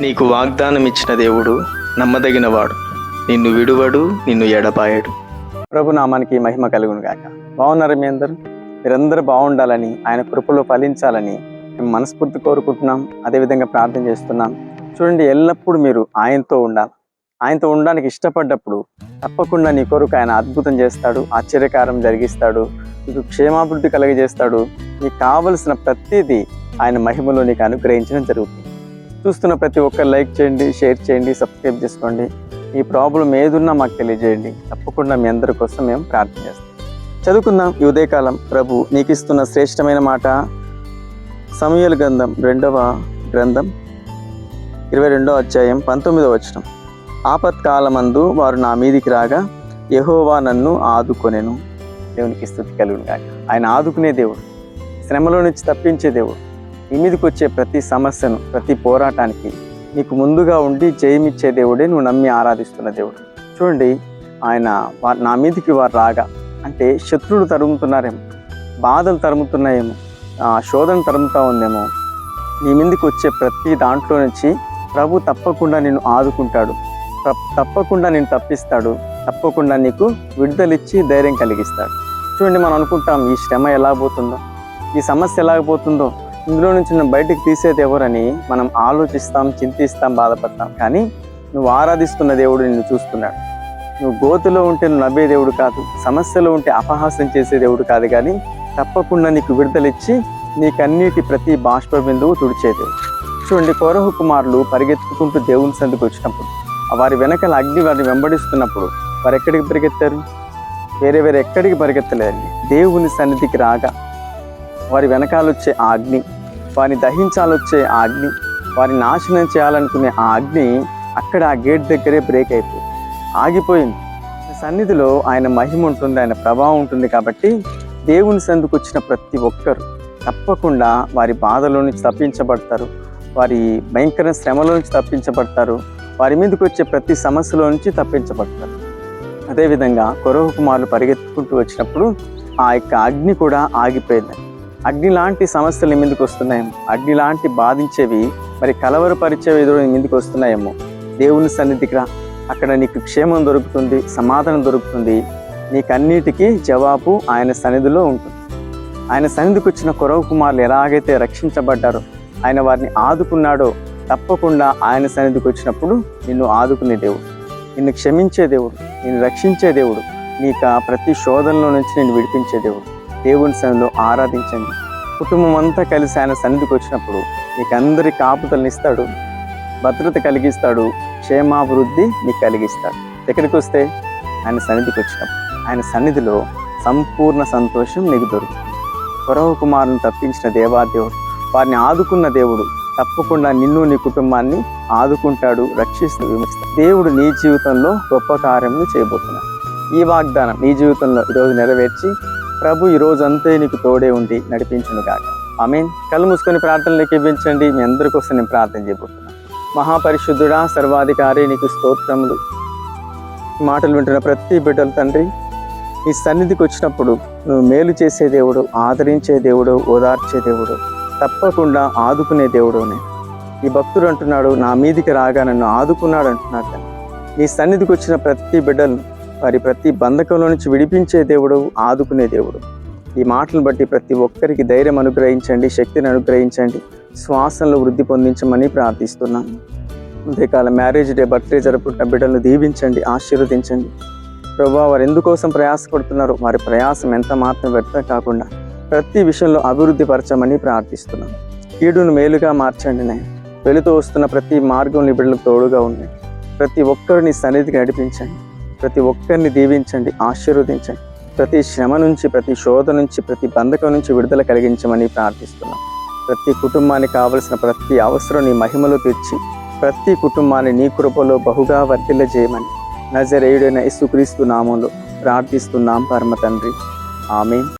నీకు వాగ్దానం ఇచ్చిన దేవుడు నమ్మదగినవాడు. నిన్ను విడువడు నిన్ను ఎడపాయడు ప్రభు నామానికి మహిమ కలుగును గాక. బాగున్నారు మీ అందరూ? మీరందరూ బాగుండాలని ఆయన కృపలో ఫలించాలని మేము మనస్ఫూర్తి కోరుకుంటున్నాం. అదేవిధంగా ప్రార్థన చేస్తున్నాం. చూడండి ఎల్లప్పుడూ మీరు ఆయనతో ఉండాలి. ఆయనతో ఉండడానికి ఇష్టపడ్డప్పుడు తప్పకుండా నీ కొరకు ఆయన అద్భుతం చేస్తాడు ఆశ్చర్యకారం జరిగిస్తాడు నీకు క్షేమాభివృద్ధి కలగజేస్తాడు. నీకు కావలసిన ప్రతిదీ ఆయన మహిమలో నీకు అనుగ్రహించడం జరుగుతుంది. చూస్తున్న ప్రతి ఒక్కరు లైక్ చేయండి షేర్ చేయండి సబ్స్క్రైబ్ చేసుకోండి. ఈ ప్రాబ్లం ఏదున్నా మాకు తెలియజేయండి. తప్పకుండా మీ అందరి కోసం మేము ప్రార్థన చేస్తాం. చదువుకుందాం. ఈ ఉదయకాలం ప్రభు నీకు ఇస్తున్న శ్రేష్టమైన మాట. సమయల గ్రంథం రెండవ గ్రంథం ఇరవై రెండవ అధ్యాయం పంతొమ్మిదవ వచనం. ఆపత్కాలమందు వారు నా మీదికి రాగా యహోవా నన్ను ఆదుకొనెను. దేవునికి స్థుతి కలుగునిగాక. ఆయన ఆదుకునే దేవుడు. శ్రమలో నుంచి తప్పించే దేవుడు. నీ మీదకి వచ్చే ప్రతి సమస్యను ప్రతి పోరాటానికి నీకు ముందుగా ఉండి జయమిచ్చే దేవుడే నువ్వు నమ్మి ఆరాధిస్తున్న దేవుడు. చూడండి ఆయన నా మీదకి వారు రాగా అంటే శత్రువులు తరుముతున్నారేమో బాధలు తరుముతున్నాయేమో ఆ, శోధన తరుముతా ఉందేమో నీ మీదకి వచ్చే ప్రతి దాంట్లో నుంచి ప్రభు తప్పకుండా నిన్ను ఆదుకుంటాడు. తప్పకుండా నేను తప్పిస్తాడు. తప్పకుండా నీకు విడుదలిచ్చి ధైర్యం కలిగిస్తాడు. చూడండి మనం అనుకుంటాం ఈ శ్రమ ఎలా పోతుందో ఈ సమస్య ఎలా పోతుందో ఇందులో నుంచి నన్ను బయటకు తీసేది ఎవరని మనం ఆలోచిస్తాం చింతిస్తాం బాధపడతాం. కానీ నువ్వు ఆరాధిస్తున్న దేవుడు నిన్ను చూస్తున్నాడు. నువ్వు గోతులో ఉంటే నువ్వు నవ్వే దేవుడు కాదు సమస్యలో ఉంటే అపహాసం చేసే దేవుడు కాదు కానీ తప్పకుండా నీకు విడుదలిచ్చి నీకన్నిటి ప్రతి బాష్ప బిందువు తుడిచేది చూడండి కోరహు కుమారులు పరిగెత్తుకుంటూ దేవుని సందుకు వచ్చినప్పుడు వారి వెనకాల అగ్ని వారిని వెంబడిస్తున్నప్పుడు వారు ఎక్కడికి పరిగెత్తారు? వేరే వేరే ఎక్కడికి పరిగెత్తలేదండి దేవుని సన్నిధికి రాగా వారి వెనకాల వచ్చే ఆ అగ్ని వారిని దహించాలొచ్చే ఆ అగ్ని వారిని నాశనం చేయాలనుకునే ఆ అగ్ని అక్కడ ఆ గేట్ దగ్గరే బ్రేక్ అయిపోయింది. ఆగిపోయింది. సన్నిధిలో ఆయన మహిమ ఉంటుంది ఆయన ప్రభావం ఉంటుంది కాబట్టి దేవుని సందుకు వచ్చిన ప్రతి ఒక్కరు తప్పకుండా వారి బాధలో నుంచి తప్పించబడతారు వారి భయంకర శ్రమలో నుంచి తప్పించబడతారు వారి మీదకి వచ్చే ప్రతి సమస్యలో నుంచి తప్పించబడతారు. అదేవిధంగా కొరవ కుమారులు పరిగెత్తుకుంటూ వచ్చినప్పుడు ఆ యొక్క అగ్ని కూడా ఆగిపోయింది. అగ్ని లాంటి సమస్యలు నీ వస్తున్నాయేమో. అగ్ని లాంటి బాధించేవి మరి కలవరపరిచేవి ఎదురు నీ మీదకి వస్తున్నాయేమో. దేవుని సన్నిధికి రా. అక్కడ నీకు క్షేమం దొరుకుతుంది సమాధానం దొరుకుతుంది. నీకన్నిటికీ జవాబు ఆయన సన్నిధిలో ఉంటుంది. ఆయన సన్నిధికి వచ్చిన కురవ కుమారులు ఎలాగైతే రక్షించబడ్డారో ఆయన వారిని ఆదుకున్నాడో తప్పకుండా ఆయన సన్నిధికి వచ్చినప్పుడు నిన్ను ఆదుకునే దేవుడు. నిన్ను క్షమించే దేవుడు నిన్ను రక్షించే దేవుడు నీకు ప్రతి శోధనలో నుంచి నేను విడిపించే దేవుడు. దేవుని సన్నిధిలో ఆరాధించండి. కుటుంబం అంతా కలిసి ఆయన సన్నిధికి వచ్చినప్పుడు మీకు అందరి కాపుతలనిస్తాడు భద్రత కలిగిస్తాడు క్షేమాభివృద్ధి నీకు కలిగిస్తాడు. ఎక్కడికి వస్తే ఆయన సన్నిధికి వచ్చినప్పుడు ఆయన సన్నిధిలో సంపూర్ణ సంతోషం నీకు దొరుకుతుంది. కొరవ కుమారుని తప్పించిన దేవాదేవుడు వారిని ఆదుకున్న దేవుడు తప్పకుండా నిన్ను నీ కుటుంబాన్ని ఆదుకుంటాడు రక్షిస్తూ విమర్శిస్తాడు దేవుడు నీ జీవితంలో గొప్ప కార్యములు చేయబోతున్నాడు. ఈ వాగ్దానం నీ జీవితంలో ఈరోజు నెరవేర్చి ప్రభు ఈ రోజు అంతే నీకు తోడే ఉండి నడిపించును గాక. ఆమెన్. కళ్ళు మూసుకొని ప్రార్థనలు ఇవ్వించండి. మీ అందరి కోసం నేను ప్రార్థన చేయబోతున్నాను. మహాపరిశుద్ధుడా సర్వాధికారి నీకు స్తోత్రములు. మాటలు వింటున్న ప్రతి బిడ్డలు తండ్రి ఈ సన్నిధికి వచ్చినప్పుడు నువ్వు మేలు చేసే దేవుడు ఆదరించే దేవుడు ఓదార్చే దేవుడు తప్పకుండా ఆదుకునే దేవుడు ఈ భక్తుడు అంటున్నాడు నా మీదికి రాగా నన్ను ఆదుకున్నాడు అంటున్నాడు నీ సన్నిధికి వచ్చిన ప్రతి బిడ్డలను వారి ప్రతి బంధకంలో నుంచి విడిపించే దేవుడు ఆదుకునే దేవుడు. ఈ మాటలను బట్టి ప్రతి ఒక్కరికి ధైర్యం అనుగ్రహించండి శక్తిని అనుగ్రహించండి శ్వాసంలో వృద్ధి పొందించమని ప్రార్థిస్తున్నాను అంతేకాల మ్యారేజ్ డే బర్త్డే జరుపుకుంటున్న బిడ్డలను దీవించండి ఆశీర్వదించండి. ప్రభా వారు ఎందుకోసం ప్రయాసపడుతున్నారో వారి ప్రయాసం ఎంత మాత్రం వ్యర్థం కాకుండా ప్రతి విషయంలో అభివృద్ధి పరచమని ప్రార్థిస్తున్నాను కీడును మేలుగా మార్చండి నేను వెళుతూ వస్తున్న ప్రతి మార్గం నీ బిడ్డలకు తోడుగా ఉన్నాయి ప్రతి ఒక్కరిని సన్నిధికి నడిపించండి. ప్రతి ఒక్కరిని దీవించండి ఆశీర్వదించండి. ప్రతి శ్రమ నుంచి ప్రతి శోధ నుంచి ప్రతి బంధకం నుంచి విడుదల కలిగించమని ప్రార్థిస్తున్నాం. ప్రతి కుటుంబానికి కావలసిన ప్రతి అవసరం నీ మహిమలో తెచ్చి ప్రతి కుటుంబాన్ని నీ కృపలో బహుగా వర్ధిల్ల చేయమని నజరేయుడైన యేసుక్రీస్తు నామంలో ప్రార్థిస్తున్నాం పరమ తండ్రి. ఆమె